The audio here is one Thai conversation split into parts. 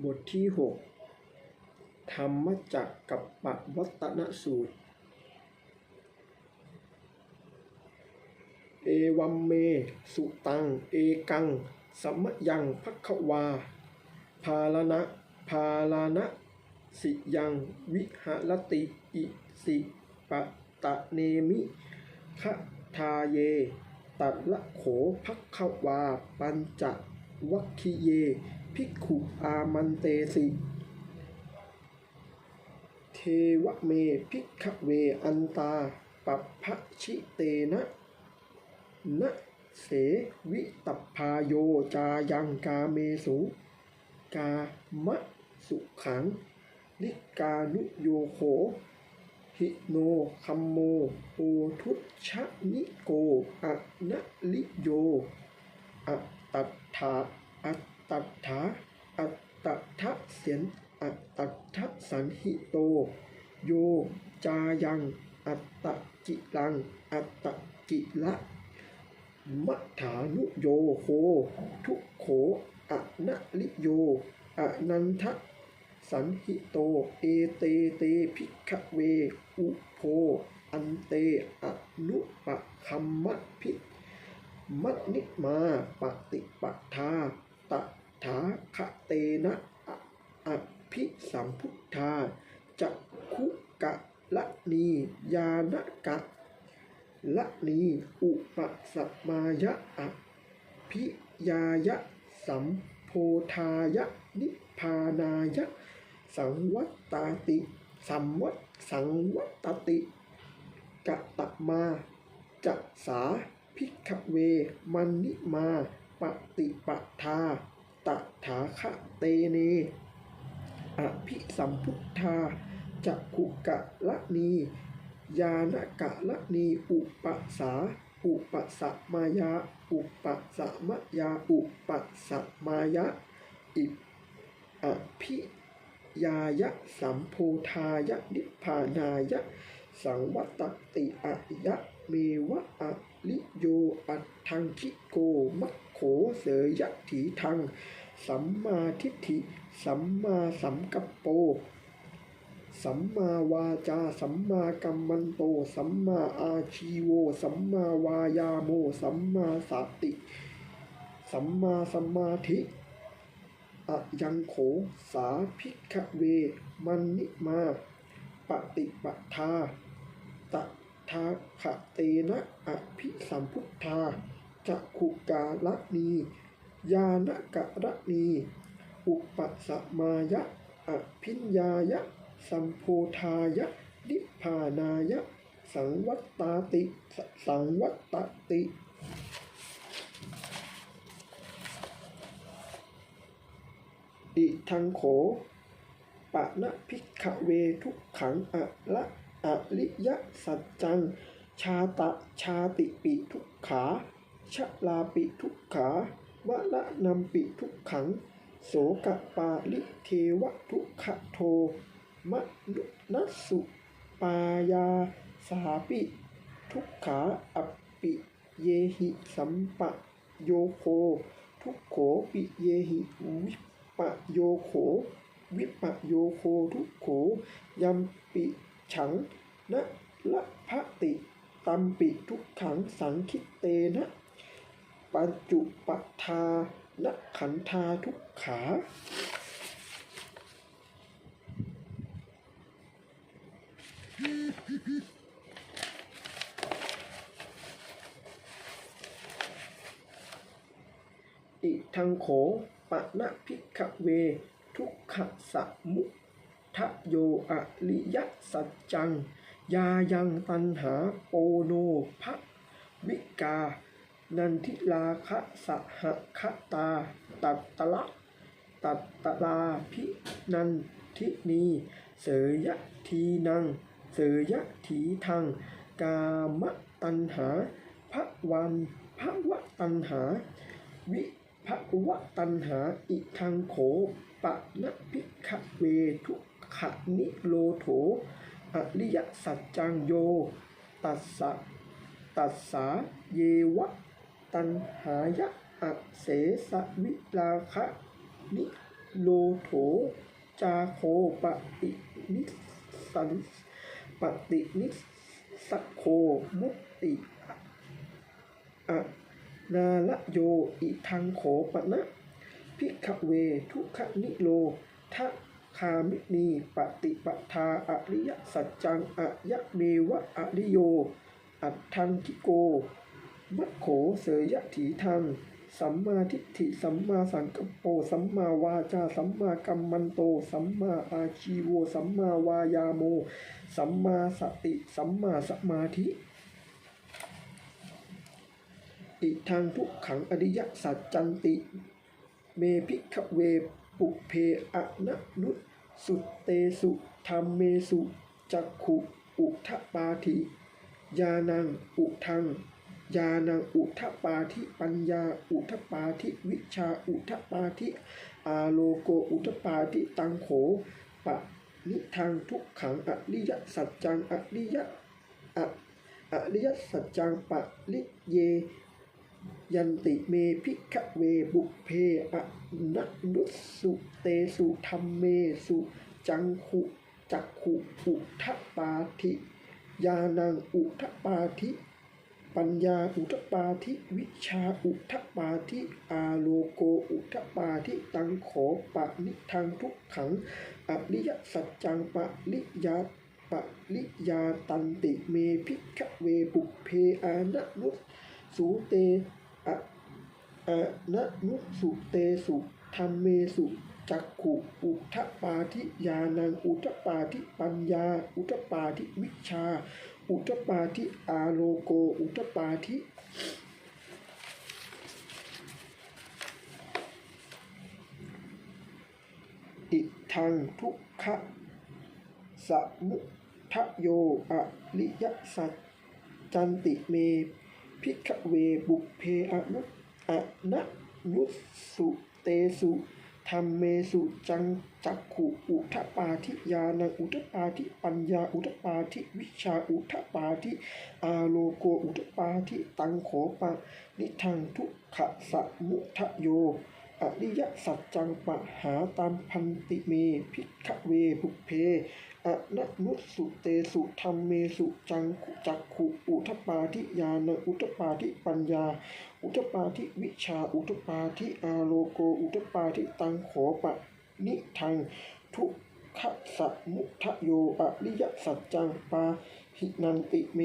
บทที่ 6 ธรรมจักกับปวัตนสูตร เอวัมเม สุตัง เอกัง สัมยังพักวา ภาลนะภาลานะสิยังวิหรติอิสิปะตะเนมิขะทาเย ตัดละโขพักวา ปัญจวัคคิเย ภิกขุอามันเตสิ เทวเมภิกขเวอันตาปัพะชิเตนะนะเสวิตัพาโยจายังกาเมสุกามะสุขังนิกานุโยโขหิโนคัมโมโอทุชะนิโกอะนะลิโยอัตตัฏฐาอัต ตัฏฐาอัตตัฏฐะเสียนอัตตัฏฐะสันหิโต โยจายัง อัตตะกิลัง อัตตะกิละมัฏฐานุโยโค ทุโขอะนะลิโยอะนันทะสันหิโต เอเตเตภิกเว อุโพ อันเตอนุปะคัมมะภิมันิมาปฏิปทาต ถาคะเตนะอภิสัมพุทธาจักขุกะละนียานกะละนีอุปสัมมายะอภิยายะสัมโพธายะนิพพานายะสังวัตตาติ สัมวัตสังวัตตติกะตะมาจักสาภิกขเว มันนิมาปฏิปทา ตถาคะเตเนอภิสัมพุทธาจักขุกะละนียานกะละนีอุปสาอุปสมายาอุปสมยาอุปสมายะอิอภิยายะสัมโพธายะนิพพานายะ สังวัตติอะยะเมวะอะลิโยอัตทังคิโกมัคโข เสยยะถีทัง สัมมาทิฏฐิ สัมมาสัมกัปโป สัมมาวาจา สัมมากัมมันโต สัมมาอาชีโว สัมมาวายาโม สัมมาสติ สัมมาสมาธิอะยังโข สาภิกขเว มันนิมาปฏิปทาตถาคะเตนะอภิสัมพุทธา จักขุกาละนียานกะระนีอุปสมายะอภิญญายะ สัมโพธายะ นิพพานายะ สังวัตตาติ สังวัตตติ อิทังโขปะนะพิกเวทุกขังอะละอริยะสัจจัง ชาตะชาติปิทุกขา ชะลาปิทุกขาวะละนัมปิทุกขัง โสกะปาลิเทวทุกขโทมะนุนัสุปายาสาปิ ทุกขาอัปปิเยหิสัมปะโยโค ทุกโขปิเยหิวิปะโยโข วิปะโยโคทุกโขยัมปิฉังนะละพะติตัมปิทุกขังสังคิเตนะ ปัญจุปทานะขันธาทุกขา อิทังโขปะนะพิกเว ทุกขสมุทะโยอริยสัจจัง ยายังตันหาโปโนภะวิกา นันทิลาคะสหคะตา ตัตตละตัตตลาพินันทินีเสยยะทีนัง เสยยะถีทัง กามตันหาภะวันภะวะตันหา วิภะวะตันหาอิทังโขปะนะพิกขเวทุกขนิโรโถอริยสัจจังโย ตัสสะตัสสาเยวะ ตันหายะอเสสวิลาคะนิโลโถจาโคปฏินิสสันปฏินิสสะโคมุติอะนาละโยอิทังโขปะนะพิกเวทุกขนิโลทะคามินีปฏิปทาอริยสัจจังอะยะเมวะอริโย อัตทังคิโก มัคโขเสยยะถีทังสัมมาทิฏฐิสัมมาสังกัปโปสัมมาวาจาสัมมากัมมันโต สัมมาอาชีโวสัมมาวายาโม สัมมาสติ สัมมาสมาธิอิทังทุกขังอริยสัจจันติ เมพิกเวปุเพอะนะนุสสุเตสุธรรมเมสุจักขุ อุทปาธิยานัง อุทัง ยานังอุทปาธิปัญญาอุทปาธิวิชาอุทปาธิอาโลโกอุทปาธิตังโขปะนิทังทุกขังอริยสัจจังอริยอะอริยสัจจังปะลิเย ยันติเมพิกเวบุเพอะนะนุสสุเตสุธรรมเมสุจังขุจักขุอุทปาธิยานังอุทปาธิ ปัญญาอุทปาธิวิชาอุทปาธิอาโลโกอุทปาธิตังขอปะนิทังทุกขังอริยสัจจังปะลิยาปะลิยาตันติเมพิกเวบุเพอานะนุสสูเตอะอะนะนุสุเตสุธรรมเมสุจักขุอุทปาทิยานังอุทปาทิปัญญา อุทปาทิวิชา อุทปาทิอาโลโก อุทปาทิอิทังทุกขะสมุทะโยอริยสัจจันติเม พิกเวบุเพอนุอะนะนุสุเตสุ ธรรมเมสุจังจักขุอุทปาทิยานังอุทปาทิปัญญาอุทปาทิวิชาอุทปาทิอาโลโกอุทปาทิตังโขปะนิทังทุกขะสมุทะโยอริยสัจจังปะหาตามพันติเมพิกเวภุเพ อะนะนุสุเตสุธรรมเมสุจังจักขุอุทปาทิยานอุทปาทิปัญญา อุทปาทิวิชาอุทปาทิอาโลโกอุทปาทิตังขอปะนิทังทุกขสมุทะโยอริยสัจจังปาหินันติเม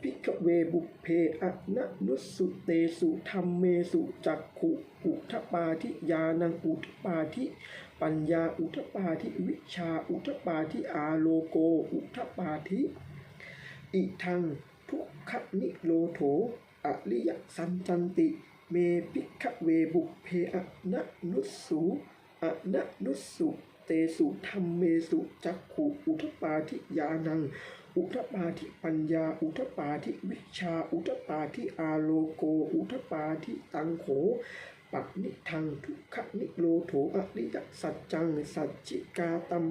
พิก เวบุพเพอะนะนุสสุเตสุธรรมเมสุจักขุอุทปาทิยานังอุทปาทิปัญญาอุทปาทิวิชาอุทปาทิอาโลโกอุทปาทิอิทังทุกขนิโรโถอริยสันจันติ เมพิกเวบุพเพอะนะนุสสุอะนะนุสสุเตสุธรรมเมสุจักขุอุทปาทิยานัง อุทปาทิปัญญา อุทปาทิวิชา อุทปาทิอาโลโก อุทปาทิตังโขปักนิทังทุกขนิโรโถอริยสัจจัง สัจจิกาตัม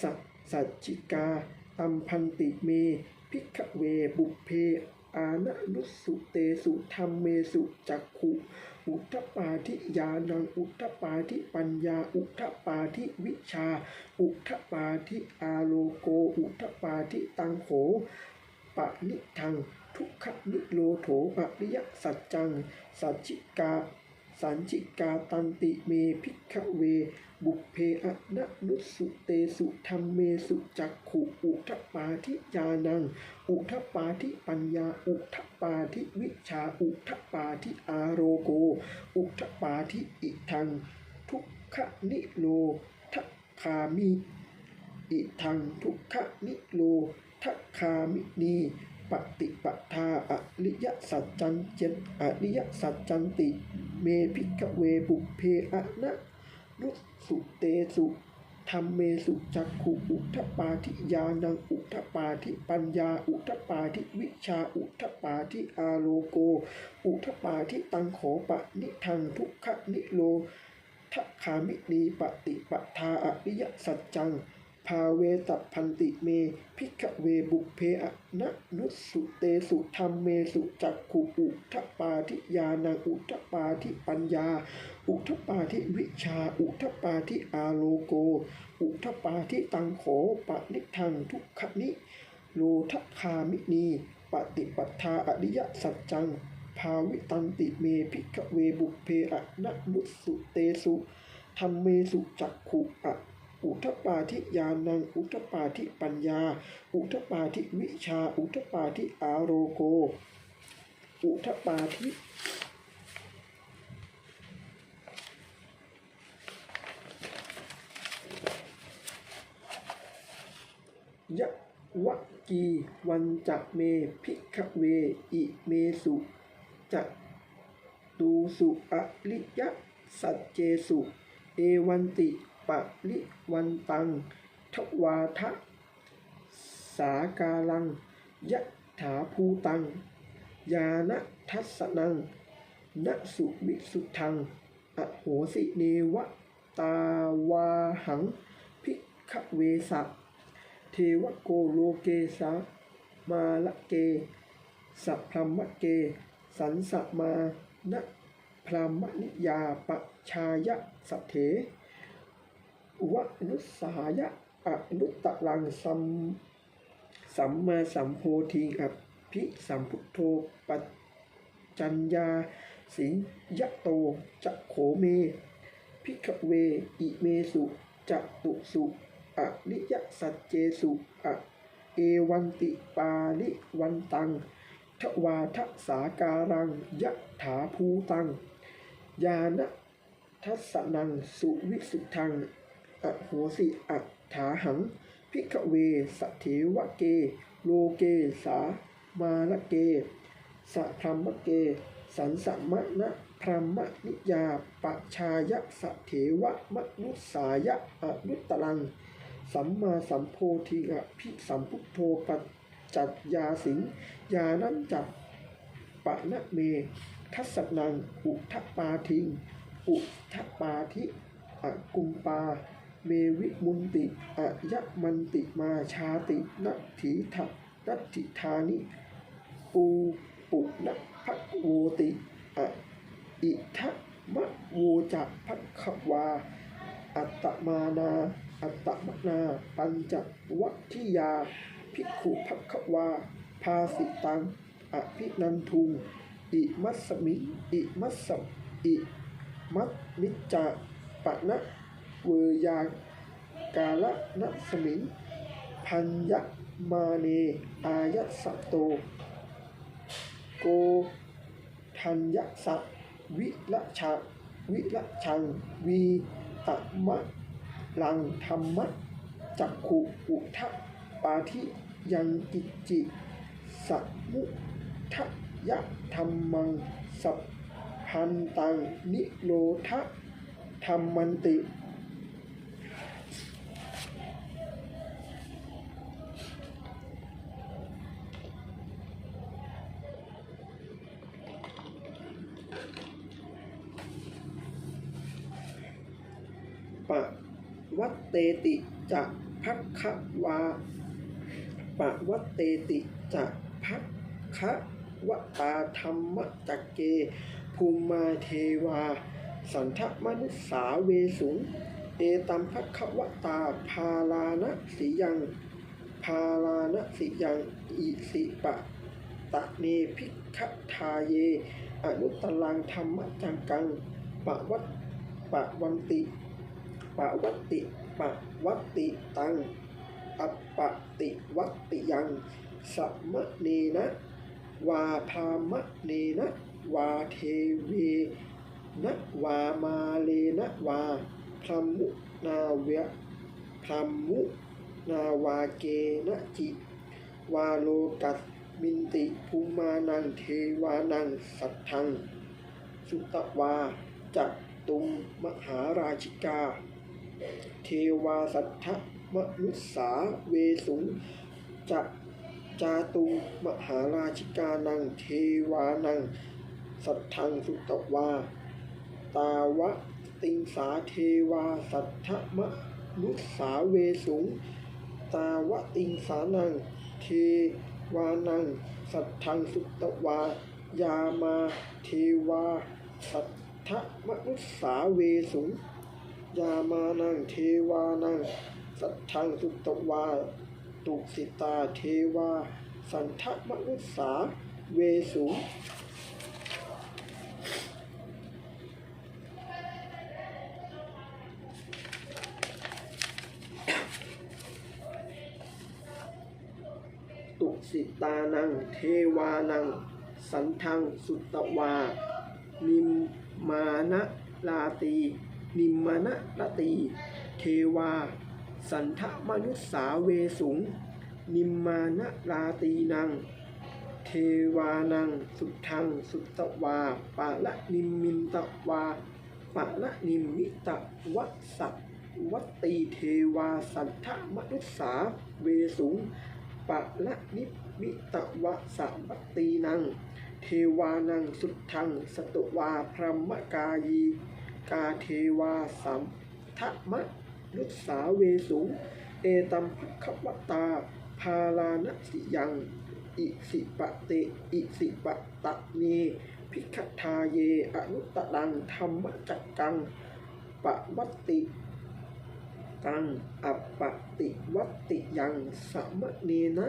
สัจสัจจิกาตัมพันติเม พิกเวบุพเพ อานะนุสุเตสุธรรมเมสุจักขุ อุทปาทิยานังอุทปาทิปัญญา อุทปาทิวิชา อุทปาทิอาโลโก อุทปาทิตังโขปะนิทัง ทุกขนิโรโถปริยสัจจัง สัจจิกา สันจิกาตันติเมพิกเว บุเพอะนะนุสุเตสุธรรมเมสุจักขุอุทปาทิยานัง อุทปาทิปัญญา อุทปาทิวิชา อุทปาทิอาโรโก อุทปาทิอิทัง ทุกขนิโรทคามิอิทังทุกขนิโรทคามินีปฏิปทาอริยสัจจันเจนอริยสัจจันติ เมพิกเวบุเพอะนะนุสุเตสุธรรมเมสุจักขุอุทปาทิยานังอุทปาทิปัญญาอุทปาทิวิชาอุทปาทิอาโลโก อุทปาทิตังโขปะนิทังทุกขนิโรทัคามินีปฏิปทาอริยสัจจัง พาเวตพันติเม พิกเวบุเพอะนะนุสุเตสุธรรมเมสุจักขุอุทปาทิยานังอุทปาทิปัญญา อุทปาทิวิชา อุทปาทิอาโลโก อุทปาทิตังโขปะนิทังทุกขนิโลทคามินีปฏิปัฏฐาอริยสัจจัง ภาวิตันติเมพิกเวบุเพอะนะนุสุเตสุธรรมเมสุจักขุอะ อุทปาทิญาณัง อุทปาทิปัญญา อุทปาทิวิชา อุทปาทิอาโรโก อุทปาทิยะวะกีวันจะเมพิกเว อิเมสุจะตูสุอริยะสัจเจสุ เอวันติ ปะลิวันตัง ทวาทะ สากาลัง ยะถาภูตัง ยานะทัสนังนสุวิสุทัง อโหสิเนวะตาวาหัง พิกเวสะเทวโกโลเกสะมาละเก สัพพรหมเก สันสมานะพรหมนิยาปชายะสัเถ วะนุสหายะอนุตตรังสัมสัมมาสัมโพธิอภิสัมพุทโธปัจจัญญาสิงยะโตจะโขเมพิกเวอิเมสุจะตุสุอริยสัจเจสุอะเอวันติปาลิวันตังทวาทสาการังยะถาภูตัง ยานะทัสสนังสุวิสุทธัง อโหสิอัตถาหัง พิกเวสเถวะเก โลเกสามาละเกสัพรมเก สันสมะนะพรมนิยาปชายะสเถวะมนุสายะอนุตตรัง สัมมาสัมโพธิอภิสัมพุทโธปัจจัตยาสิงยานันจับปะนะเม ทัสนัง อุทปาทิง อุทปาทิอกุมปา เมวิมุนติอะยะมันติมาชาตินัตถีทะนัตถิธานิปูปุนะภะโวติอะอิทะมะโวจะภะควา อัตตมานา อัตตมนา ปัญจวัคิยา ภิกขุภควา ภาสิตังอภินันทุง อิมัสมิ อิมัสสอิมัสมิจจะปะนะ เวยากาละนะสมิงพัญญมาเนอายสัตโต โกทัญญสะวิละชะวิละชังวีตมะลังธรรมะจักขุอุทะปาทิยังกิจจิสัมุทะยะธรรมังสัพพันตังนิโรธะธรรมันติ ปะวัตเตติจะพักคะวาปะวัตเตติจะพักคะวตาธรรมจักเก ภูมิมาเทวา สันทมนุสาเวสุงเอตัมพักวตาพาลานะสียังพาลานะสียังอิสิปะตะเนพิกทาเย อนุตตรังธรรมจังกังปะวัตปะวันติปะวัตติปะวัตติตังอัปปติวัตติยังสัมเนนะ วาพามะเนนะ วาเทเวนะวามาเลนะวาพรมุนาเวพรมุนาวาเกนะจิวาโลกัส มินติภูมานังเทวานังสัทธัง สุตวาจักตุมมหาราชิกา เทวาสัทธมนุสสาเวสุงจะจาตุงมหาราชิกานังเทวานัง สัทธังสุตวา ตาวะติงสาเทวาสัทธมนุสสาเวสุง ตาวะติงสานังเท วานัง สัทธังสุตวา ยามาเทวา สัทธมนุษสาเวสุงยามานังเทวานัง สัทธังสุตวา ตุสิตาเทวา สันทมนุษสาเวสุง ตุสิตานัง เทวานัง สันทัง สุตตวา นิมมานะลาตี นิมมานะลาตี เทวา สันทมนุสสาเวสุง นิมมานะลาตีนัง เทวานัง สุทัง สุตตวาปะละนิมมินตวาปะละนิมมิตวัสสะวัตตีเทวาสันทมนุสสาเวสุงปะละนิ มิตวะสะวัตตีนัง เทวานังสุทัง สตุวาพรหมกายี กาเทวาสัมทะมะนุสสาเวสุง เอตัมภควตา พาลานสิยัง อิสิปะเต อิสิปะตะเนพิกทาเย อนุตตังธรรมจักกังปะวัติ ตังอัปปติวัติยังสมเนนะ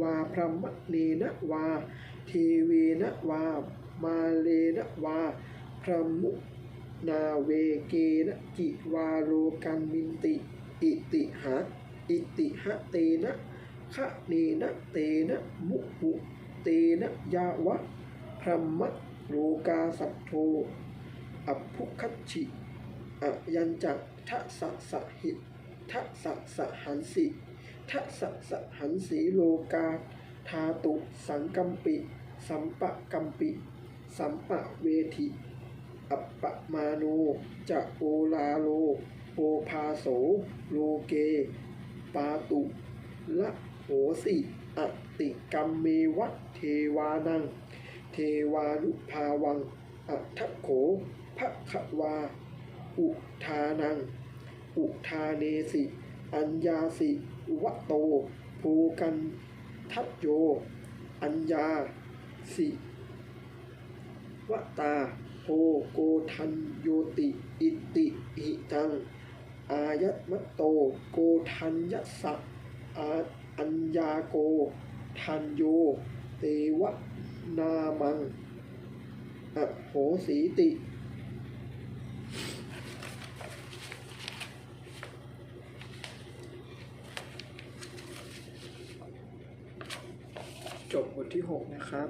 วาพรมเนนะวาเทเวนะวามาเลนะวาพระมุนาเวเกนะจิวาโลกันมินติ อิติหะอิติหะเตนะคะเนนะเตนะมุหุเตนะยาวะพระมะโลกาสัทโธอัพพุคัชชิอยัญจักทะสะสะหิ ทะสะสะหันสิทะสะสะหันสีโลกาทาตุสังกัมปิ สัมปะกัมปิ สัมปะเวทิอัปปมาโนจะโอลาโลโอภาโส โลเก ปาตุละโหสิอติกัมเมวะเทวานัง เทวานุภาวังอัทโขภะควา อุทานัง อุทาเนสิ อัญญาสิวะโต ภูกันทัตโย อัญญาสิวตาโพโกทันโยติ อิติหิตัง อายตมะโต โกทันยสสะอาอัญญาโก ทันโย เตวะนามังอโหสีติ จบบท ที่ 6 นะครับ